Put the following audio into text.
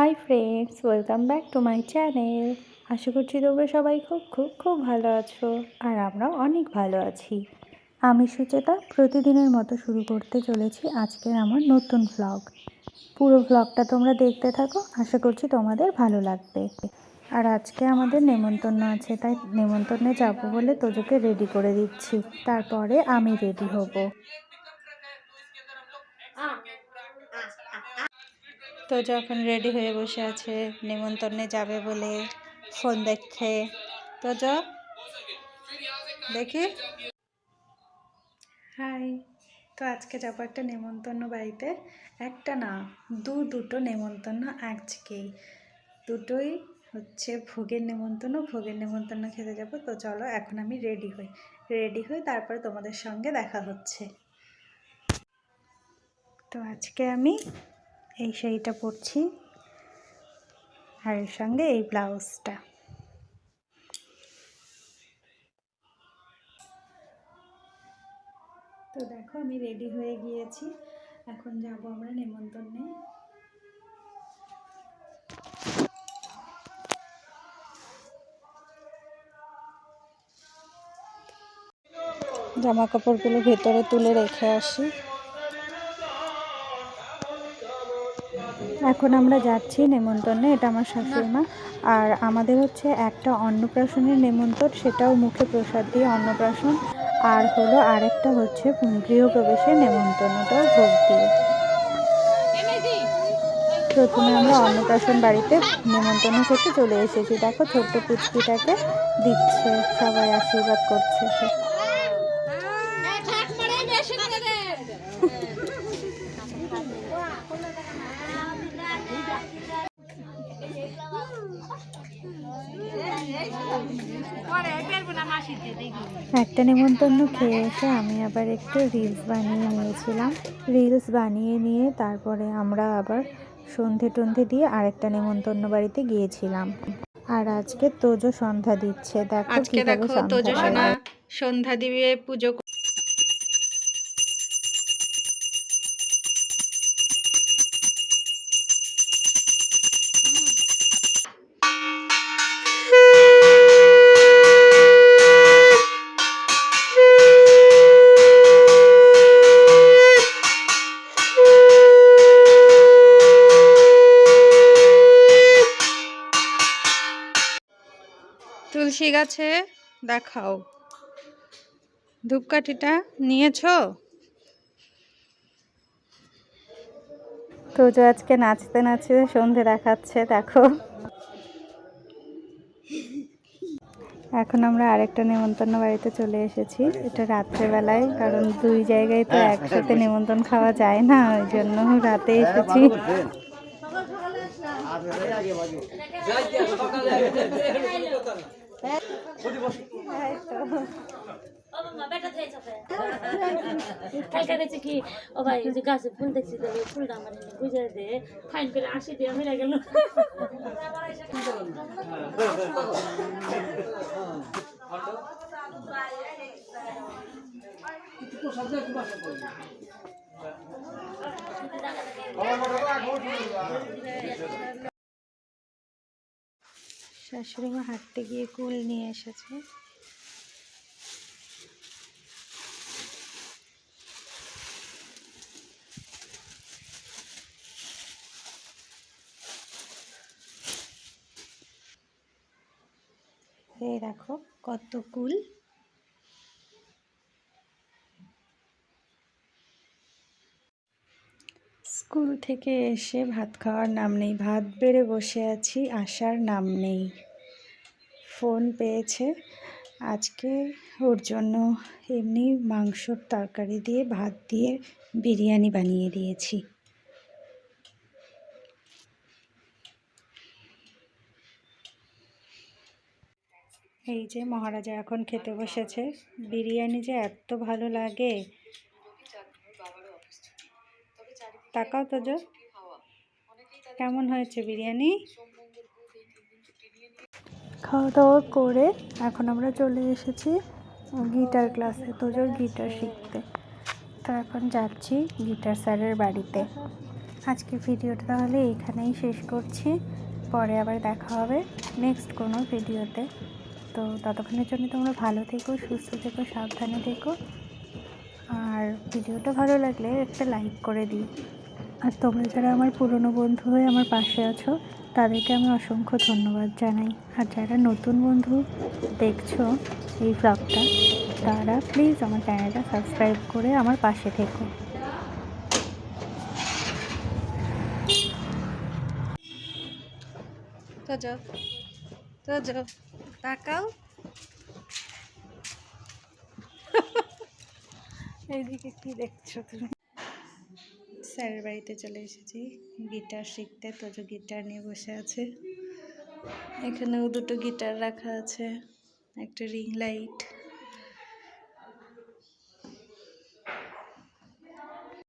Hi friends welcome back to my channel আশা করছি তোমরা সবাই খুব খুব খুব ভালো আছো আর আমরাও অনেক ভালো আছি। আমি সুচেতা, প্রতিদিনের মতো শুরু করতে চলেছি আজকের আমার নতুন ভ্লগ পুরো ভ্লগটা তোমরা দেখতে থাকো, আশা করছি তোমাদের ভালো লাগবে। আর আজকে আমাদের নেমন্তন্ন আছে, তাই নেমন্তন্নে যাব বলে তোজোকে রেডি করে দিচ্ছি। তারপরে আমি রেডি হব। তো যখন রেডি হয়ে বসে আছে নেমন্তন্নে যাবে বলে ফোন দেখছে তো য, দেখি। হাই তো আজকে যাব একটা নেমন্তন্ন বাড়িতে। একটা না, দু দুটো নেমন্তন্ন আজকেই। দুটোই হচ্ছে ভোগের নেমন্তন্ন ভোগের নেমন্তন্ন খেতে যাব। তো চলো, এখন আমি রেডি হই। রেডি হই তারপরে তোমাদের সঙ্গে দেখা হচ্ছে। তো আজকে আমি এই শাড়িটা পরছি। আর এর সঙ্গে এই ব্লাউজটা। তো দেখো, আমি রেডি হয়ে গিয়েছি। এখন যাব আমরা নেমন্তন্নে। জামা কাপড়গুলো ভেতরে তুলে রেখে আসি। এখন আমরা যাচ্ছি নেমন্তন্নে, এটা আমার শাশুড়ি মা। আর আমাদের হচ্ছে একটা অন্নপ্রাশনের নেমন্তন্ন, সেটাও মুখে প্রসাদ দিয়ে অন্নপ্রাশন। আর হলো আরেকটা হচ্ছে গৃহপ্রবেশের নেমন্তন্নটাও ভোগ দিয়ে। প্রথমে আমরা অন্নপ্রাশন বাড়িতে নেমন্তন্ন করতে চলে এসেছি। দেখো ছোট্ট পুচকিটাকে দিচ্ছে, সবাই আশীর্বাদ করছে। একটা নেমন্তন্ন খেয়ে এসে আমি আবার একটু রিলস বানিয়ে নিয়েছিলাম। রিলস বানিয়ে নিয়ে তারপরে আমরা আবার সন্ধে টন্ধে দিয়ে আরেকটা নেমন্তন্ন বাড়িতে গিয়েছিলাম। আর আজকে তোজো সন্ধ্যা দিচ্ছে। দেখো আজকে দেখো তোজো সোনা সন্ধ্যা দিবে পুজো তুলসী গাছে দেখাও। ধূপকাঠিটা নিয়েছো? তোজো আজকে নাচতে নাচতে সন্ধে দেখাচ্ছে দেখো। এখন আমরা আরেকটা নেমন্তন্ন বাড়িতে চলে এসেছি। এটা রাত্রেবেলায় কারণ দুই জায়গায় তো একসাথে নেমন্তন্ন খাওয়া যায় না ওই জন্য রাতে এসেছি। কালকে দেখছি কি ও ভাই যে গাছে ফুল দেখছি তো ফুলটা আমার বুঝে দে ফাইন করে আসি দিয়ে মিলে গেল মা হাঁটতে গিয়ে কুল নিয়ে এসেছে। এই দেখো কত কুল। স্কুল থেকে এসে ভাত খাওয়ার নাম নেই। ভাত বেড়ে বসে আছি, আসার নাম নেই। ফোন পেয়েছে। আজকে ওর জন্য এমনি মাংসর তরকারি দিয়ে ভাত দিয়ে বিরিয়ানি বানিয়ে দিয়েছি। এই যে মহারাজা এখন খেতে বসেছে। বিরিয়ানি যে এত ভালো লাগে তাকাও তো যে কেমন হয়েছে বিরিয়ানি? খাওয়া দাওয়া করে এখন আমরা চলে এসেছি গিটার ক্লাসে, তোজোর গিটার শিখতে। তো এখন যাচ্ছি গিটার স্যারের বাড়িতে। আজকের ভিডিওটা তাহলে এইখানেই শেষ করছি। পরে আবার দেখা হবে নেক্সট কোনো ভিডিওতে। তো ততক্ষণের জন্য তোমরা ভালো থেকো, সুস্থ থেকো, সাবধানে থেকো। আর ভিডিওটা ভালো লাগলে একটা লাইক করে দিই আর তোমরা যারা আমার পুরনো বন্ধু হয়ে আমার পাশে আছো, তাদেরকে আমি অসংখ্য ধন্যবাদ জানাই। আর যারা নতুন বন্ধু দেখছ এই ব্লগটা তারা প্লিজ আমার চ্যানেলটা সাবস্ক্রাইব করে আমার পাশে থেকো। তাকাও। এইদিকে কি দেখছ তুমি? স্যারের বাড়িতে চলে এসেছি। গিটার শিখতে তোজো গিটার নিয়ে বসে আছে। এখানেও দুটো গিটার রাখা আছে, একটা রিং লাইট।